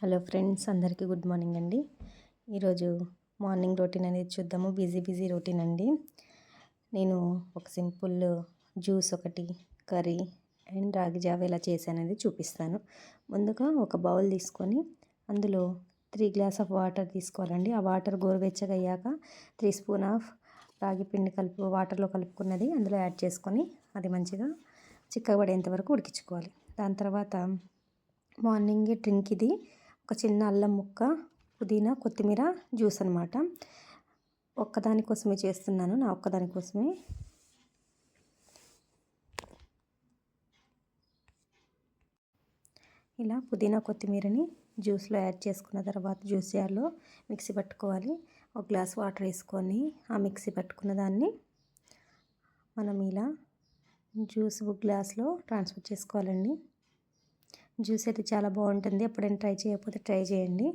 Hello friends అందరికీ good morning అండి. ఈరోజు మార్నింగ్ రొటీన్ అనేది చూద్దాము. బిజీ బిజీ రొటీన్ అండి. నేను ఒక సింపుల్ జ్యూస్ ఒకటి కర్రీ అండ్ రాగి జావ ఎలా చేశానది చూపిస్తాను. ముందుగా ఒక బౌల్ తీసుకొని అందులో త్రీ గ్లాస్ ఆఫ్ వాటర్ తీసుకోవాలండి. ఆ వాటర్ గోరువెచ్చగా అయ్యాక త్రీ స్పూన్ ఆఫ్ రాగి పిండి కలుపు వాటర్లో కలుపుకున్నది అందులో యాడ్ చేసుకొని అది మంచిగా చిక్కబడేంత వరకు ఉడికించుకోవాలి. దాని తర్వాత మార్నింగే డ్రింక్ ఇది. ఒక చిన్న అల్లం ముక్క పుదీనా కొత్తిమీర జ్యూస్ అనమాట ఒక్కదాని కోసమే చేస్తున్నాను నా ఒక్కదాని కోసమే. ఇలా పుదీనా కొత్తిమీరని జ్యూస్లో యాడ్ చేసుకున్న తర్వాత జ్యూస్ జార్లో మిక్సీ పట్టుకోవాలి. ఒక గ్లాస్ వాటర్ వేసుకొని ఆ మిక్సీ పట్టుకున్న దాన్ని మనం ఇలా జ్యూస్ గ్లాస్లో ట్రాన్స్ఫర్ చేసుకోవాలండి. జ్యూస్ అయితే చాలా బాగుంటుంది. ఎప్పుడైనా ట్రై చేయకపోతే ట్రై చేయండి.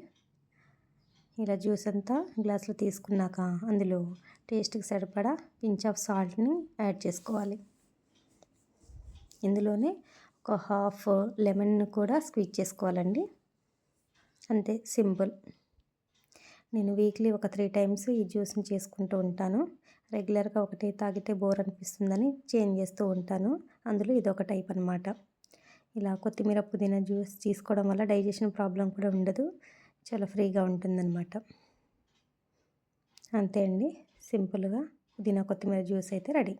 ఇలా జ్యూస్ అంతా గ్లాస్లో తీసుకున్నాక అందులో టేస్ట్కి సరిపడా పించ్ ఆఫ్ సాల్ట్ని యాడ్ చేసుకోవాలి. ఇందులోనే ఒక హాఫ్ లెమన్ కూడా స్క్వీజ్ చేసుకోవాలండి. అంతే సింపుల్. నేను వీక్లీ ఒక త్రీ టైమ్స్ ఈ జ్యూస్ని చేసుకుంటూ ఉంటాను. రెగ్యులర్గా ఒకటి తాగితే బోర్ అనిపిస్తుందని చేంజ్ చేస్తూ ఉంటాను. అందులో ఇది ఒక టైప్ అనమాట ఇలా కొత్తిమీర పుదీనా జ్యూస్ తీసుకోవడం వల్ల డైజెషన్ ప్రాబ్లం కూడా ఉండదు. చాలా ఫ్రీగా ఉంటుందన్నమాట. అంతే అండి. సింపుల్గా పుదీనా కొత్తిమీర జ్యూస్ అయితే రెడీ.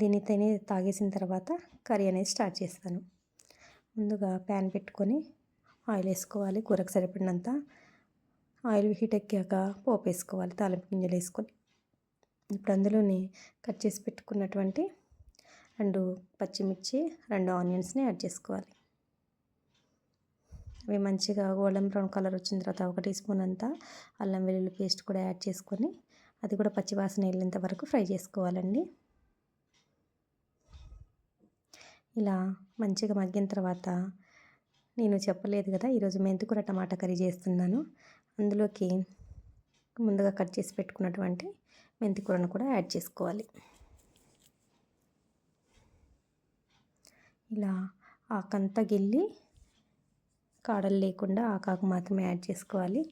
దీన్ని తిని తాగేసిన తర్వాత కర్రీ అనేది స్టార్ట్ చేస్తాను. ముందుగా ప్యాన్ పెట్టుకొని ఆయిల్ వేసుకోవాలి. కూరకు సరిపడినంత ఆయిల్ హీట్ ఎక్కాక పోపు వేసుకోవాలి. తాలింపు గింజలు వేసుకొని. ఇప్పుడు అందులోని కట్ చేసి పెట్టుకున్నటువంటి రెండు పచ్చిమిర్చి రెండు ఆనియన్స్ని యాడ్ చేసుకోవాలి. అవి మంచిగా గోల్డెన్ బ్రౌన్ కలర్ వచ్చిన తర్వాత ఒక టీ స్పూన్ అంతా అల్లం వెల్లుల్లి పేస్ట్ కూడా యాడ్ చేసుకొని అది కూడా పచ్చివాసన వెళ్ళేంత వరకు ఫ్రై చేసుకోవాలండి. ఇలా మంచిగా మగ్గిన తర్వాత నేను చెప్పలేదు కదా ఈరోజు మెంతికూర టమాటా కర్రీ చేస్తున్నాను. అందులోకి ముందుగా కట్ చేసి పెట్టుకున్నటువంటి మెంతికూరను కూడా యాడ్ చేసుకోవాలి. ఇలా ఆకంతా గిల్లి కాడలు లేకుండా ఆకాకు మాత్రమే యాడ్ చేసుకోవాలి.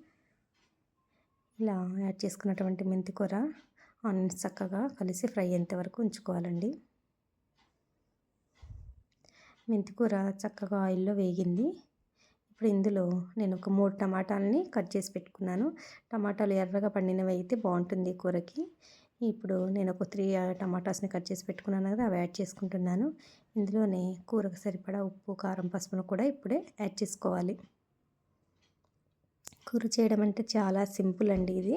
ఇలా యాడ్ చేసుకున్నటువంటి మెంతి కూర ఆనియన్స్ చక్కగా కలిసి ఫ్రై అయ్యేంత వరకు ఉంచుకోవాలండి. మెంతి కూర చక్కగా ఆయిల్లో వేగింది. ఇప్పుడు ఇందులో నేను ఒక మూడు టమాటాలని కట్ చేసి పెట్టుకున్నాను. టమాటాలు ఎర్రగా పండినవి అయితే బాగుంటుంది కూరకి. ఇప్పుడు నేను ఒక త్రీ టమాటాస్ని కట్ చేసి పెట్టుకున్నాను కదా అవి యాడ్ చేసుకుంటున్నాను. ఇందులోనే కూరకు సరిపడా ఉప్పు కారం పసుపును కూడా ఇప్పుడే యాడ్ చేసుకోవాలి. కూర చేయడం అంటే చాలా సింపుల్ అండి ఇది.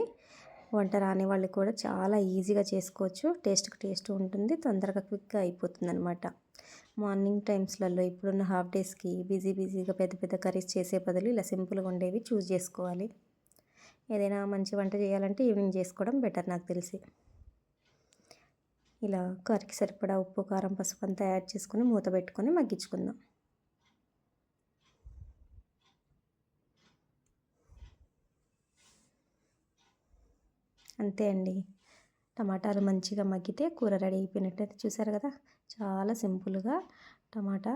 వంట రాని వాళ్ళు కూడా చాలా ఈజీగా చేసుకోవచ్చు. టేస్ట్కి టేస్ట్ ఉంటుంది తొందరగా క్విక్గా అయిపోతుంది అనమాట మార్నింగ్ టైమ్స్లలో ఇప్పుడున్న హాఫ్ డేస్కి బిజీ బిజీగా పెద్ద పెద్ద కర్రీస్ చేసే బదులు ఇలా సింపుల్గా ఉండేవి చూస్ చేసుకోవాలి. ఏదైనా మంచి వంట చేయాలంటే ఈవినింగ్ చేసుకోవడం బెటర్ నాకు తెలిసి. ఇలా కర్రీకి సరిపడా ఉప్పు కారం పసుపు అంతా యాడ్ చేసుకొని మూత పెట్టుకొని మగ్గించుకుందాం. అంతే అండి. టమాటాలు మంచిగా మగ్గితే కూర రెడీ అయిపోయినట్టయితే చూసారు కదా? చాలా సింపుల్గా టమాటా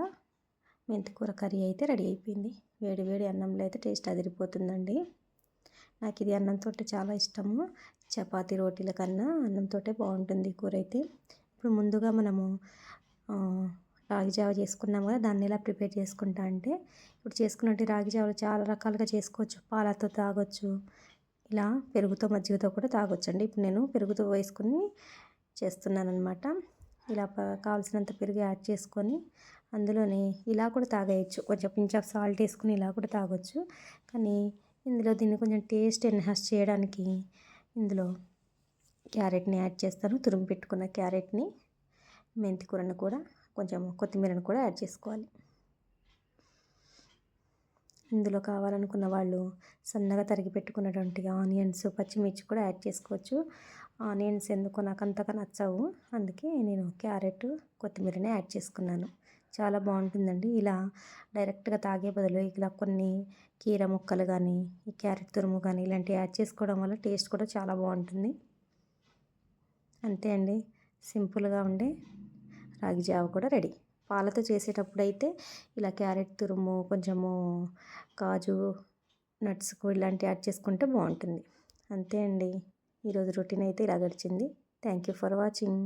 మెంతికూర కర్రీ అయితే రెడీ అయిపోయింది. వేడి వేడి అన్నంలో అయితే టేస్ట్ అదిరిపోతుందండి. నాకు ఇది అన్నంతో చాలా ఇష్టము. చపాతి రోటీల కన్నా అన్నంతో బాగుంటుంది కూర అయితే ఇప్పుడు ముందుగా మనము రాగి జావ చేసుకున్నాం కదా దాన్ని ఎలా ప్రిపేర్ చేసుకుంటా అంటే ఇప్పుడు చేసుకున్నట్టు రాగి జావలు చాలా రకాలుగా చేసుకోవచ్చు. పాలతో తాగొచ్చు. ఇలా పెరుగుతో మజ్జిగతో కూడా తాగొచ్చు అండి ఇప్పుడు నేను పెరుగుతో వేసుకుని చేస్తున్నాను అనమాట ఇలా కావాల్సినంత పెరుగు యాడ్ చేసుకొని అందులోనే ఇలా కూడా తాగేయచ్చు. కొంచెం పించ్ ఆఫ్ సాల్ట్ వేసుకుని ఇలా కూడా తాగొచ్చు. కానీ ఇందులో దీన్ని కొంచెం టేస్ట్ ఎన్హాన్స్ చేయడానికి ఇందులో క్యారెట్ని యాడ్ చేస్తాను. తురుము పెట్టుకున్న క్యారెట్ని మెంతి కూరను కూడా కొంచెం కొత్తిమీరను కూడా యాడ్ చేసుకోవాలి. ఇందులో కావాలనుకున్న వాళ్ళు సన్నగా తరిగి పెట్టుకున్నటువంటి ఆనియన్స్ పచ్చిమిర్చి కూడా యాడ్ చేసుకోవచ్చు. ఆనియన్స్ ఎందుకో నాకు అంతగా నచ్చవు. అందుకే నేను క్యారెట్ కొత్తిమీరనే యాడ్ చేసుకున్నాను. చాలా బాగుంటుందండి. ఇలా డైరెక్ట్గా తాగే బదులు ఇలా కొన్ని కీర ముక్కలు కానీ ఈ క్యారెట్ తురుము కానీ ఇలాంటివి యాడ్ చేసుకోవడం వల్ల టేస్ట్ కూడా చాలా బాగుంటుంది. అంతే అండి. సింపుల్గా ఉండే రాగి జావ కూడా రెడీ. పాలతో చేసేటప్పుడు అయితే ఇలా క్యారెట్ తురుము కొంచెము కాజు నట్స్ ఇలాంటివి యాడ్ చేసుకుంటే బాగుంటుంది. అంతే అండి. ఈరోజు రొటీన్ అయితే ఇలా గడిచింది. Thank you for watching.